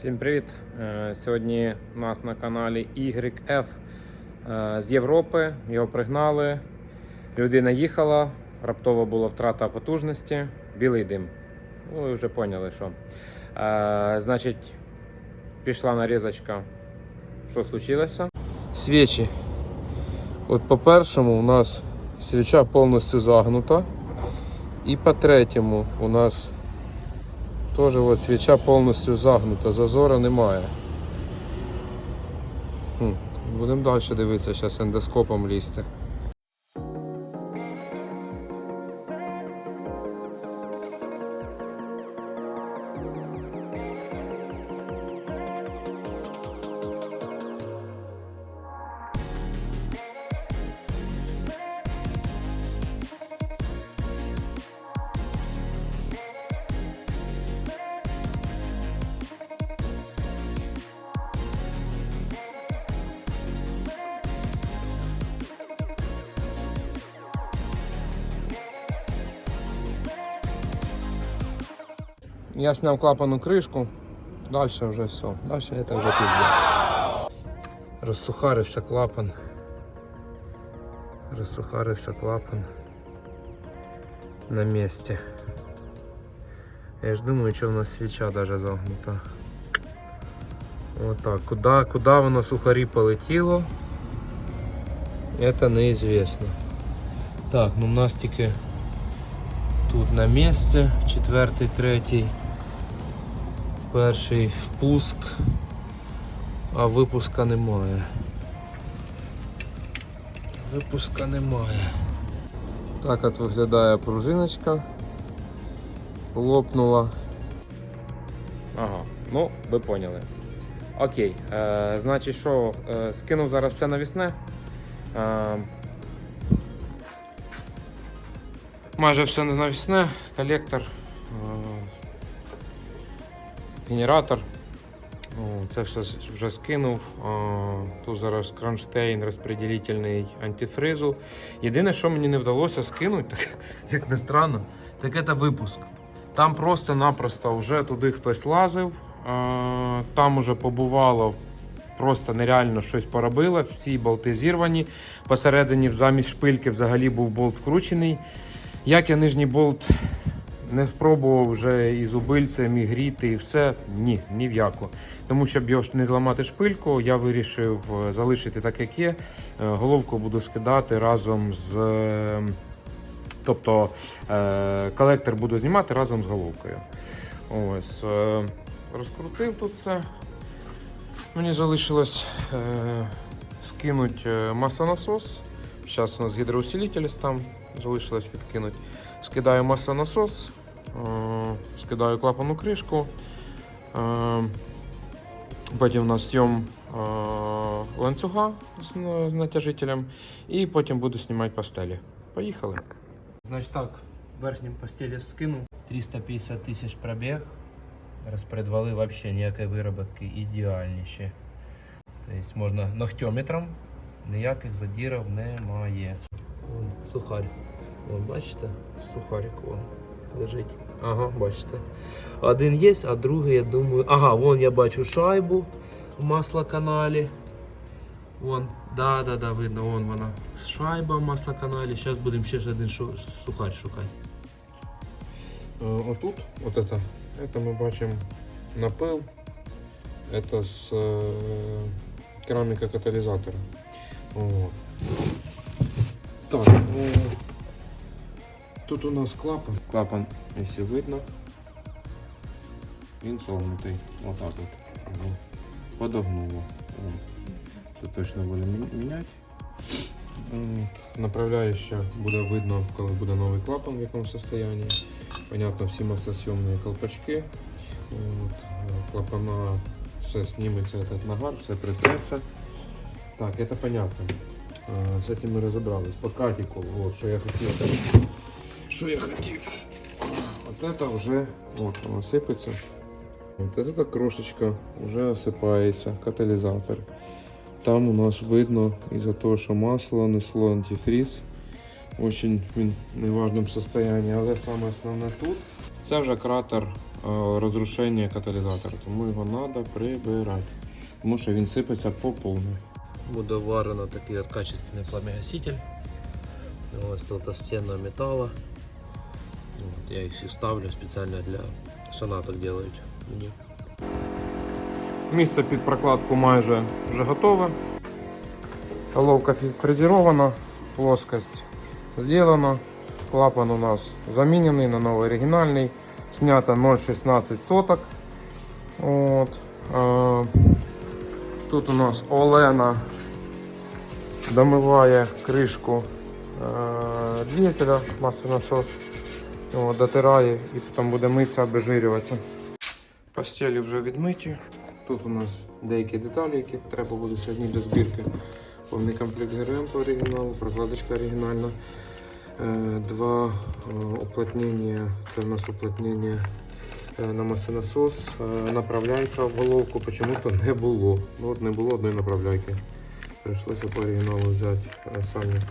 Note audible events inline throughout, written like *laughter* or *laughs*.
Всім привіт! Е, Сьогодні у нас на каналі YF е, з Європи. Його пригнали. Людина їхала, раптово була втрата потужності, білий дим. Ну, ви вже поняли, що. Е, Значить, пішла нарізочка. Що случилося? Свічі. От по першому у нас свіча повністю загнута. І по третьому у нас теж от свіча повністю загнута, зазора немає. Будемо далі дивитися, зараз ендоскопом лізти. Я сняв клапану кришку, далі вже все. Далі це вже піздець. Розсухарився клапан. Розсухарився клапан на місці. Я ж думаю, що в нас свіча даже загнута. Отак. Куда, куда воно сухарі полетіло? Это неізвісно. Так, ну в нас тільки тут на місці, четвертий, третій, перший впуск, а випуска немає. Випуска немає. Так от виглядає пружиночка. Лопнула. Ага, ну ви поняли. Окей, е, значить, що е, скинув зараз все навісне. Е, майже все навісне, колектор, е, генератор. Це все вже скинув. Тут зараз кронштейн розподілительний антифризу. Єдине, що мені не вдалося скинути, *laughs* так, як не странно, так це випуск. Там просто-напросто вже туди хтось лазив, там уже побувало просто нереально щось поробило, всі болти зірвані. Посередині замість шпильки взагалі був болт вкручений. Як я нижній болт не спробував вже і зубильцем, і гріти, і все, ні, ні в яку. Тому щоб його не зламати шпильку, я вирішив е, залишити так, як є. Е, Головку буду скидати разом з. е, Тобто колектор буду знімати разом з головкою. Ось, розкрутив тут все. Мені залишилось скинути маслонасос. Зараз у нас гідроусилитель там залишилось відкинути. Скидаю маслонасос, е, скидаю клапану кришку. Е, потім у нас зйом е, ланцюга з, натяжителем. І потім буду знімати пастелі. Поїхали. Значить так, верхнім постелі скинув. 350 тисяч пробіг. Розпредвали взагалі ніякої вироботки ідеальніші. Тобто можна ногтьометром, ніяких задірів немає. Вон, сухарь. Вон, бачите? Сухарик вон лежить. Ага, бачите. Один є, а другий, я думаю. Ага, вон я бачу шайбу в маслоканалі. Вон, да, да, да, видно, вон вона. Шайба в маслоканалі. Зараз будемо ще ж один шу- сухарь шукати. Е, Отут, вот это, это мы бачим напил. Это с э, керамика катализатора. Вот. Так, э, тут у нас клапан. Клапан, если видно, він согнутий. Отак от. Його Подогнуло. О. Це точно буде міняти. Направляюча буде видно, коли буде новий клапан в якому состоянии. Понятно, всі маслосйомні колпачки. От, е, клапана, все сніметься этот нагар, все притреться. Так, это понятно. Е, З этим ми розібрались. По катіку, вот, що я хотів. Це ж- Що я хотів? Вот это вже вот, воно сипеться. Вот эта крошечка вже осипається, каталізатор. Там у нас видно із-за того, що масло несло антифріз. Очень він в неважному стані, але саме основне тут. Це вже кратер розрушення каталізатора, тому його треба прибирати. Тому що він сипеться по повній. Буде варено такий от качественний пламегаситель. Ось толстостенного металла. Вот, я їх всі ставлю спеціально для сонаток делають мені. Місце під прокладку майже вже готове. Головка фрезерована, плоскость зроблена. Клапан у нас замінений на новий оригінальний. Снято 0,16 соток. От. Тут у нас Олена домиває кришку е, двигателя, маслонасос. От, дотирає і потім буде митися, обезжирюватися. Постелі вже відмиті. Тут у нас деякі деталі, які треба буде сьогодні до збірки. Повний комплект ГРМ по оригіналу, прокладочка оригінальна. Е, Два е, уплотнення, це у нас уплотнення е, на маслонасос, е, направляйка в головку, почему-то не було. Ну, от не було одної направляйки. Прийшлося по оригіналу взяти сальник,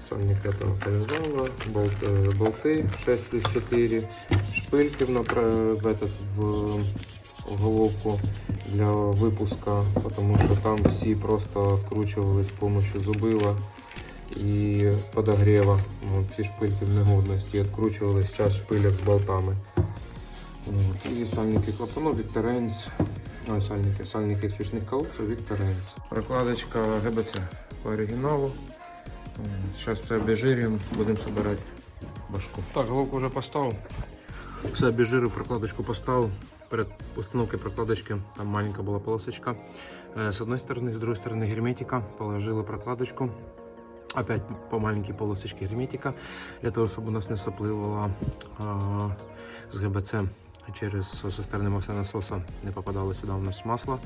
сальник этого колездала, болт, е, болти 6 плюс 4, шпильки в, этот, в, головку для випуска, тому що там всі просто відкручувались з допомогою зубила і подогріва. Ну, ці шпильки в негодності відкручувались час шпиляк з болтами. І сальники клапану Victorens. Ой, сальники, сальники свічних колодців Victorens. Прокладочка ГБЦ по оригіналу. Зараз все обезжирюємо, будемо збирати башку. Так, головку вже поставив. Все обезжирив, прокладочку поставив. Перед установкой прокладочки там маленькая была полосочка. Э, С одной стороны, с другой стороны герметика. Положила прокладочку. Опять по маленькой полосочке герметика. Для того, чтобы у нас не сопливало а, с ГБЦ через со стороны маслонасоса не попадало сюда у нас масло.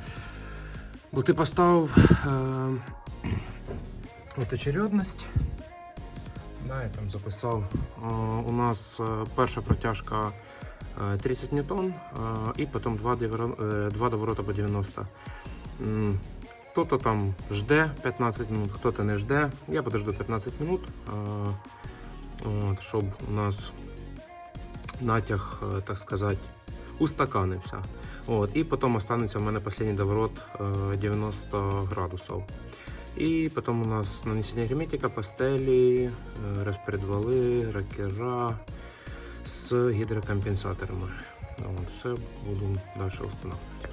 Болти поставив. Е, от очередність. Да, я там записав. Е, у нас е, перша протяжка е, 30 ньютон е, і потім два, е, доворота по 90. М, Хто-то там жде 15 минут, хто-то не жде. Я подожду 15 минут, е, щоб у нас натяг, е, так сказати, устаканився. От, і потім останеться у мене останній доворот е, 90 градусів. І потім у нас нанесення герметика, пастелі, е, розпредвали, ракера з гідрокомпенсаторами. От, все буду далі встановлювати.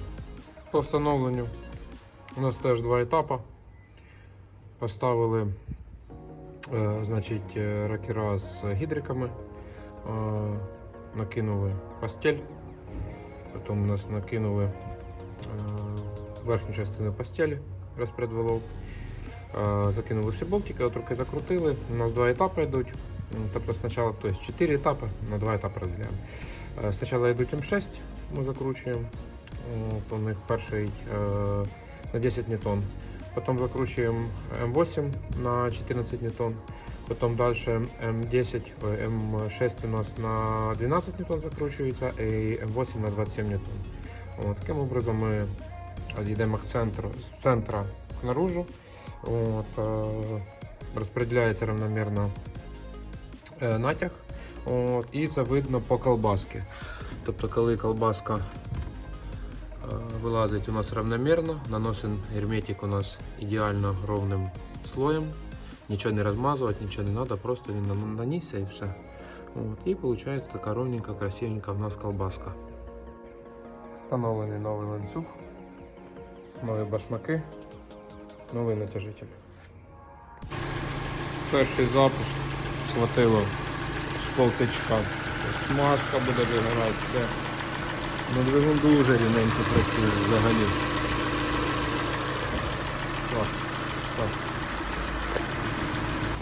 По встановленню у нас теж два етапи. Поставили е, значить, е, ракера з гідриками, накинули пастель, потім у нас накинули верхню частину постелі розпредвалов. Е, Закинули всі болтики, от руки закрутили. У нас два етапи йдуть. Тобто спочатку то есть 4 етапи, на два етапи розділяємо. Е, Спочатку йдуть М6, ми закручуємо. У них перший е, на 10 ньютон. Потім закручуємо М8 на 14 ньютон. Потім далі М10, М6 у нас на 12 ньютон закручується і М8 на 27 ньютон. От, таким образом ми йдемо к центру, з центра. От, е, розподіляється равномірно е, натяг. От, і це видно по колбаски. Тобто, коли колбаска е, вилазить у нас равномірно, наносимо герметик у нас ідеально ровним слоєм. Нічого не розмазувати, нічого не треба, просто він нам нанісся і все. От, і виходить така ровненька, красивенька в нас колбаска. Встановлений новий ланцюг, нові башмаки, Новий натяжитель. Перший запуск схватило з полтичка. Смазка буде вигорати, все. Ну, двигун дуже рівненько працює взагалі. Клас, клас.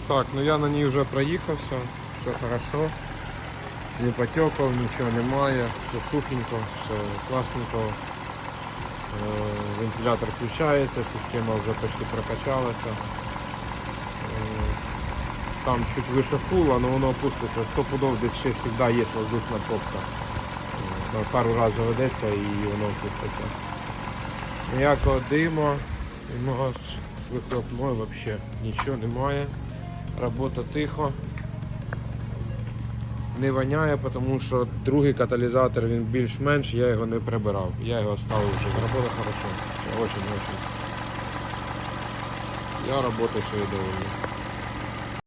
Так, ну я на ній вже проїхався, все хорошо. Не потекав, нічого немає, все сухенько, все класненько. Е, Вентилятор включається, система вже почти прокачалася. Е, Там чуть вище фула, але воно опуститься. Сто пудов десь ще завжди є воздушна топка. Е, Пару разів заведеться і воно опуститься. Ніякого диму у нас з вихлопною взагалі нічого немає. Робота тихо. Не воняє, тому що другий каталізатор він більш-менш, я його не прибирав. Я його ставив вже. Робота хорошо. Очень-очень. Я роботу ще й довольний.